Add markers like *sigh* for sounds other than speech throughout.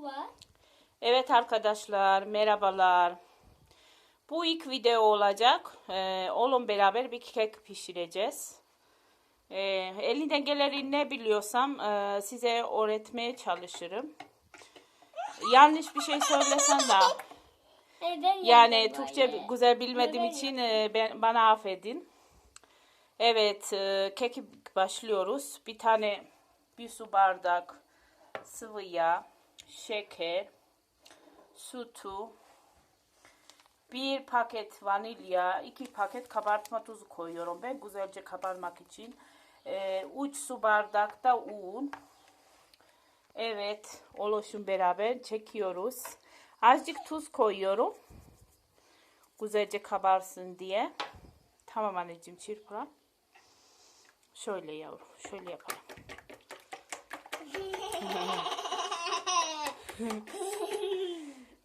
bu var. Evet arkadaşlar merhabalar. Bu ilk video olacak. Ee, oğlum beraber bir kek pişireceğiz. Ee, elinden geleni ne biliyorsam e, size öğretmeye çalışırım. Yanlış bir şey söylesem de ben yani Türkçe böyle. güzel bilmediğim Ben için e, ben, bana affedin. Evet e, keki başlıyoruz. Bir tane bir su bardak sıvı yağ, şeker, sütü, bir paket vanilya, iki paket kabartma tuzu koyuyorum ben güzelce kabarmak için. Ee, üç su bardak da un. Evet, oluşum beraber çekiyoruz. Azıcık tuz koyuyorum. Güzelce kabarsın diye. Tamam anneciğim çırpalım. Şöyle yavrum, şöyle yapalım.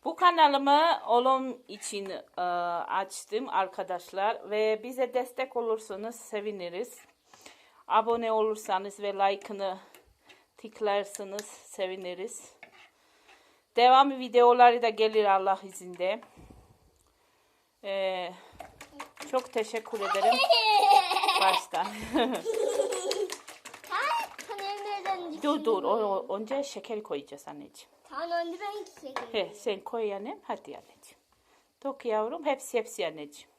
Bu kanalımı oğlum için e, açtım arkadaşlar ve bize destek olursanız seviniriz. Abone olursanız ve like'ını tıklarsanız seviniriz. Devamı videoları da gelir Allah izinde. E, çok teşekkür ederim *laughs* baştan. *laughs* Dur dur o, o- önce şeker koyacağız anneciğim. Tamam önce ben çekeyim. He, sen koy annem. Hadi anneciğim. Dök yavrum. Hepsi hepsi anneciğim.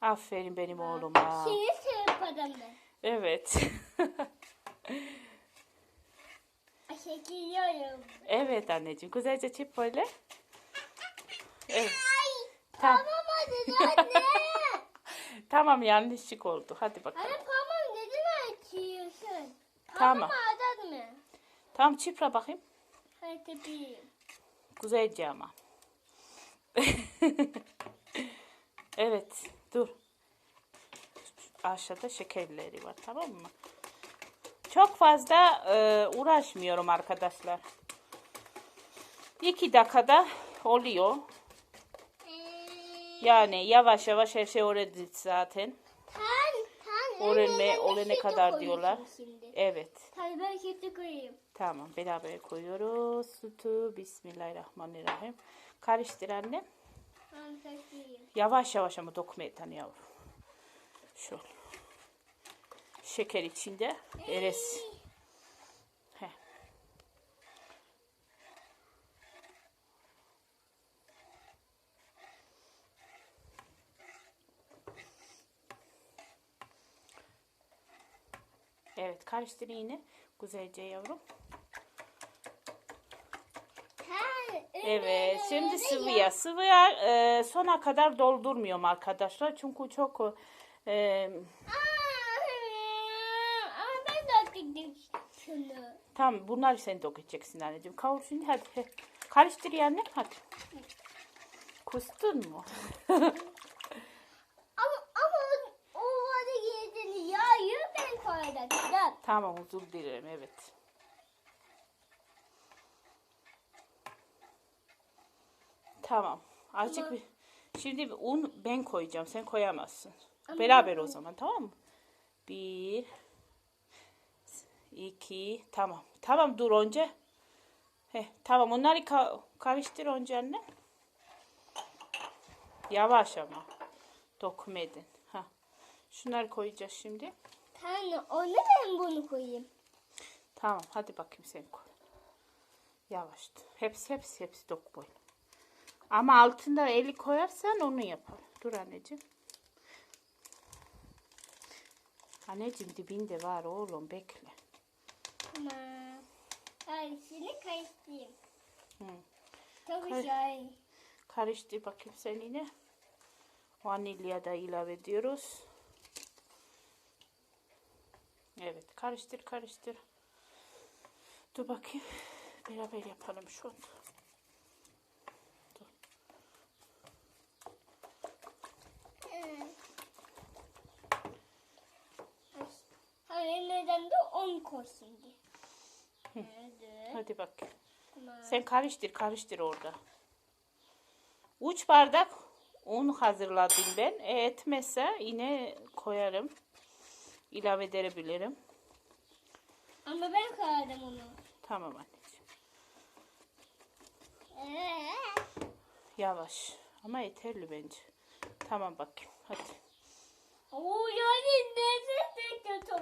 Aferin benim oğluma. Şimdi çırpmadım ben. Evet. Çekiliyorum. evet anneciğim. Güzelce çırp böyle. Evet. Ay. Tamam. Tamam hadi anne. Tamam yanlışlık oldu. Hadi bakalım. Anne tamam neden açıyorsun? Tamam. Tamam mı? Tamam çırpla bakayım. Hadi bir. Güzelce ama. evet. Dur. Aşağıda şekerleri var. Tamam mı? Çok fazla e, uğraşmıyorum arkadaşlar. İki dakikada oluyor. Yani yavaş yavaş her şey öğrendik zaten. Öğrenme, sütü kadar diyorlar. Şimdi. Evet. Tabii ben sütü koyayım. Tamam. Beraber koyuyoruz. Sütü. Bismillahirrahmanirrahim. Karıştır anne. Yavaş yavaş ama dokuma et hani yavrum. Şöyle. Şeker içinde eres. Evet karıştır yine. Güzelce yavrum. Evet, şimdi sıvıya. Sıvıya e, sona kadar doldurmuyorum arkadaşlar. Çünkü çok e, tamam bunları sen dökeceksin anneciğim. Kavur şimdi hadi. Karıştır yani hadi. Kustun mu? *laughs* Ama ama o vada girdiğini yağı koydum. tamam özür dilerim evet. Tamam. Azıcık Ama- bir Şimdi bir un ben koyacağım. Sen koyamazsın. Ama- Beraber o zaman tamam mı? Bir iki tamam. Tamam dur önce. Heh, tamam onları ka- karıştır önce anne. Yavaş ama. Dokunmadın. Ha. Şunları koyacağız şimdi. Tan, onu ben bunu koyayım. Tamam hadi bakayım sen koy. Yavaş. Hepsi hepsi hepsi dok böyle. Ama altında eli koyarsan onu yapar. Dur anneciğim. Anneciğim dibinde var oğlum bekle. Tamam. Hayır şimdi karıştırayım. Hı. Çok Kay- güzel. Karıştır bakayım sen yine. Vanilya da ilave ediyoruz. Evet karıştır karıştır. Dur bakayım. Beraber yapalım şu an. Dur. Hayır neden de on koy şimdi. Hadi. Tamam. Sen karıştır karıştır orada. Üç bardak un hazırladım ben. E, etmezse yine koyarım ilave edebilirim. Ama ben koydum onu. Tamam anneciğim. Yavaş. Ama yeterli bence. Tamam bakayım. Hadi. Oo yani ne kötü.